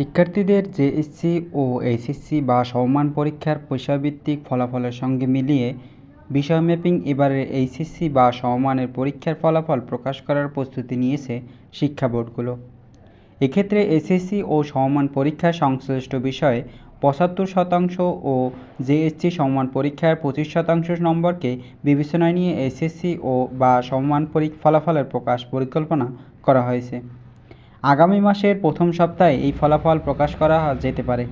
শিক্ষার্থীদের জেএসসি ও এইচএসসি বা সমমান পরীক্ষার বিষয়ভিত্তিক ফলাফলের সঙ্গে মিলিয়ে বিষয় ম্যাপিং এবারের এইচএসসি বা সমমানের পরীক্ষার ফলাফল প্রকাশ করার প্রস্তুতি নিয়েছে শিক্ষা বোর্ডগুলো। এক্ষেত্রে এসএসসি ও সমমান পরীক্ষার সংশ্লিষ্ট বিষয়ে পঁচাত্তর শতাংশ ও জেএসসি সমমান পরীক্ষার পঁচিশ শতাংশ নম্বরকে বিবেচনায় নিয়ে এসএসসি ও বা সমমান পরীক্ষা, ফলাফলের প্রকাশ পরিকল্পনা করা হয়েছে। আগামী মাসের প্রথম সপ্তাহে এই ফলাফল প্রকাশ করা যেতে পারে।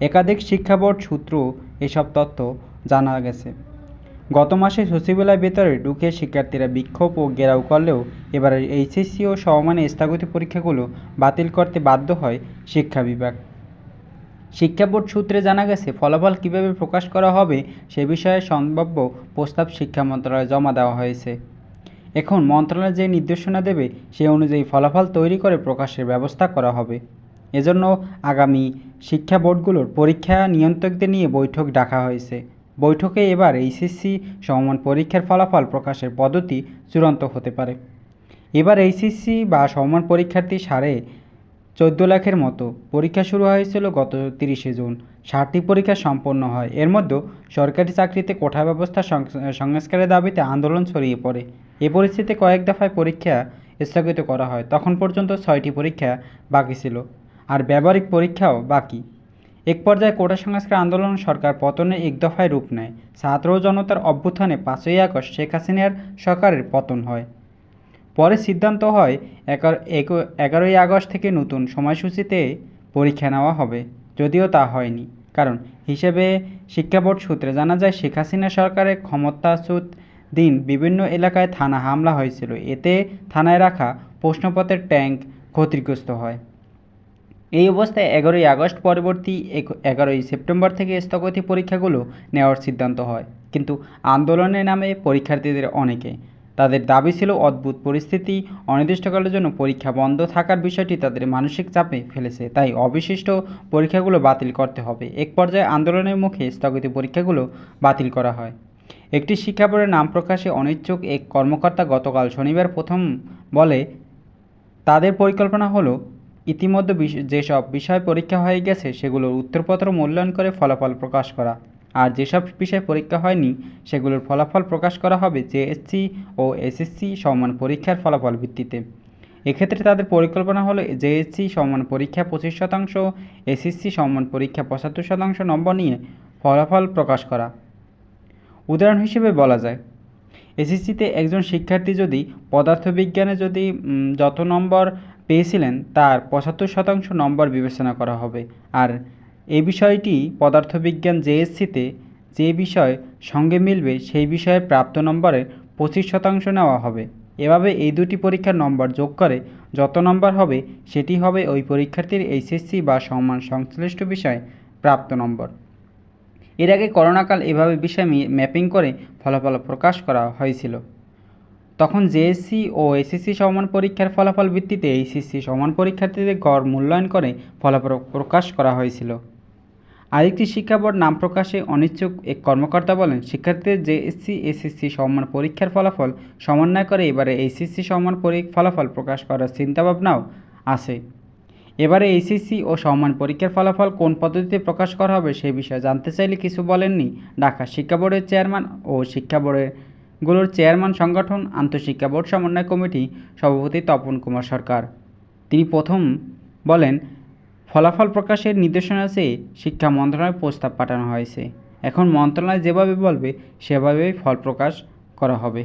একাধিক শিক্ষা বোর্ড সূত্র এসব তথ্য জানা গেছে। গত মাসে সচিবালয় ভেতরে ঢুকে শিক্ষার্থীরা বিক্ষোভ ও ঘেরাও করলেও এবারের এইচএসসি ও সমমানে স্থগিত পরীক্ষাগুলো বাতিল করতে বাধ্য হয় শিক্ষা বিভাগ। শিক্ষা বোর্ড সূত্রে জানা গেছে, ফলাফল কীভাবে প্রকাশ করা হবে সে বিষয়ে সম্ভাব্য প্রস্তাব শিক্ষা মন্ত্রণালয়ে জমা দেওয়া হয়েছে। এখন মন্ত্রণালয় যে নির্দেশনা দেবে সে অনুযায়ী ফলাফল তৈরি করে প্রকাশের ব্যবস্থা করা হবে। এজন্য আগামী শিক্ষা বোর্ডগুলোর পরীক্ষা নিয়ন্ত্রকদের নিয়ে বৈঠক ডাকা হয়েছে। বৈঠকে এবার এইচএসসি সমমান পরীক্ষার ফলাফল প্রকাশের পদ্ধতি চূড়ান্ত হতে পারে। এবার এইচএসসি বা সমমান পরীক্ষার্থী সাড়ে চোদ্দ লাখের মতো। পরীক্ষা শুরু হয়েছিল গত তিরিশে জুন। ষাটটি পরীক্ষা সম্পন্ন হয়। এর মধ্যে সরকারি চাকরিতে কোঠা ব্যবস্থা সংস্কারের দাবিতে আন্দোলন ছড়িয়ে পড়ে। এ পরিস্থিতিতে কয়েক দফায় পরীক্ষা স্থগিত করা হয়। তখন পর্যন্ত ছয়টি পরীক্ষা বাকি ছিল। আর ব্যবহারিক পরীক্ষাও বাকি। এক পর্যায়ে কোটা সংস্কার আন্দোলন সরকার পতনে এক দফায় রূপ নেয়। ছাত্র জনতার অভ্যুত্থানে পাঁচই আগস্ট শেখ হাসিনার সরকারের পতন হয়। পরে সিদ্ধান্ত হয় এগার- এগারোই আগস্ট থেকে নতুন সময়সূচিতে পরীক্ষা নেওয়া হবে। যদিও তা হয়নি। কারণ, হিসেবে শিক্ষা বোর্ড সূত্রে জানা যায়, শেখ হাসিনা সরকারের ক্ষমতাচ্যুত দিন বিভিন্ন এলাকায় থানা হামলা হয়েছিল। এতে থানায় রাখা প্রশ্নপত্রের ট্যাঙ্ক ক্ষতিগ্রস্ত হয়। এই অবস্থায় এগারোই আগস্ট পরবর্তী এগারোই সেপ্টেম্বর থেকে স্থগতি পরীক্ষাগুলো নেওয়ার সিদ্ধান্ত হয়। কিন্তু আন্দোলনের নামে পরীক্ষার্থীদের অনেকে তাদের দাবি ছিল অদ্ভুত পরিস্থিতি, অনির্দিষ্টকালের জন্য পরীক্ষা বন্ধ থাকার বিষয়টি তাদের মানসিক চাপে ফেলেছে, তাই অবশিষ্ট পরীক্ষাগুলো বাতিল করতে হবে। এক পর্যায়ে আন্দোলনের মুখে স্থগিত পরীক্ষাগুলো বাতিল করা হয়। একটি শিক্ষা বোর্ডের নাম প্রকাশে অনিচ্ছুক এক কর্মকর্তা গতকাল শনিবার প্রথম বলে, তাদের পরিকল্পনা হলো, ইতিমধ্যে যেসব বিষয় পরীক্ষা হয়ে গেছে সেগুলোর উত্তরপত্র মূল্যায়ন করে ফলাফল প্রকাশ করা। আর যেসব বিষয়ে পরীক্ষা হয়নি, সেগুলোর ফলাফল প্রকাশ করা হবে জেএসসি ও এসএসসি সমান পরীক্ষার ফলাফল ভিত্তিতে। এক্ষেত্রে তাদের পরিকল্পনা হলো জেএসসি সমান পরীক্ষা পঁচিশ শতাংশ এসএসসি সমান পরীক্ষা পঁচাত্তর শতাংশ নম্বর নিয়ে ফলাফল প্রকাশ করা। উদাহরণ হিসেবে বলা যায় এসএসসিতে একজন শিক্ষার্থী যদি পদার্থবিজ্ঞানে যদি যত নম্বর পেয়েছিলেন, তার পঁচাত্তর শতাংশ নম্বর বিবেচনা করা হবে। আর এই বিষয়টি পদার্থবিজ্ঞান জেএসসিতে যে বিষয় সঙ্গে মিলবে সেই বিষয়ে প্রাপ্ত নম্বরের পঁচিশ শতাংশ নেওয়া হবে। এভাবে এই দুটি পরীক্ষার নম্বর যোগ করে যত নম্বর হবে, সেটি হবে ওই পরীক্ষার্থীর এইচএসসি বা সমান সংশ্লিষ্ট বিষয়ে প্রাপ্ত নম্বর। এর আগে করোনাকাল এভাবে বিষয় ম্যাপিং করে ফলাফল প্রকাশ করা হয়েছিল। তখন জেএসসি ও এসএসসি সমান পরীক্ষার ফলাফল ভিত্তিতে এইচএসসি সমান পরীক্ষার্থীদের গড় মূল্যায়ন করে ফলাফল প্রকাশ করা হয়েছিল। আরেকটি শিক্ষা বোর্ড নাম প্রকাশে অনিচ্ছুক এক কর্মকর্তা বলেন, শিক্ষার্থীদের জেএসসি, এসএসসি সমান পরীক্ষার ফলাফল সমন্বয় করে এবারে এইচএসসি পরী- ফলাফল প্রকাশ করার চিন্তাভাবনাও আছে। এবারে এইচএসসি ও সমান পরীক্ষার ফলাফল কোন পদ্ধতিতে প্রকাশ করা হবে সেই বিষয়ে জানতে চাইলে কিছু বলেননি। ঢাকা শিক্ষা বোর্ডের চেয়ারম্যান ও শিক্ষা বোর্ডেরগুলোর চেয়ারম্যান সংগঠন আন্তঃশিক্ষা বোর্ড সমন্বয় কমিটি সভাপতি তপন কুমার সরকার। তিনি প্রথম বলেন ফলাফল প্রকাশের নির্দেশনা চেয়ে শিক্ষা মন্ত্রণালয়ে প্রস্তাব পাঠানো হয়েছে। এখন মন্ত্রণালয় যেভাবে বলবে, সেভাবেই ফল প্রকাশ করা হবে।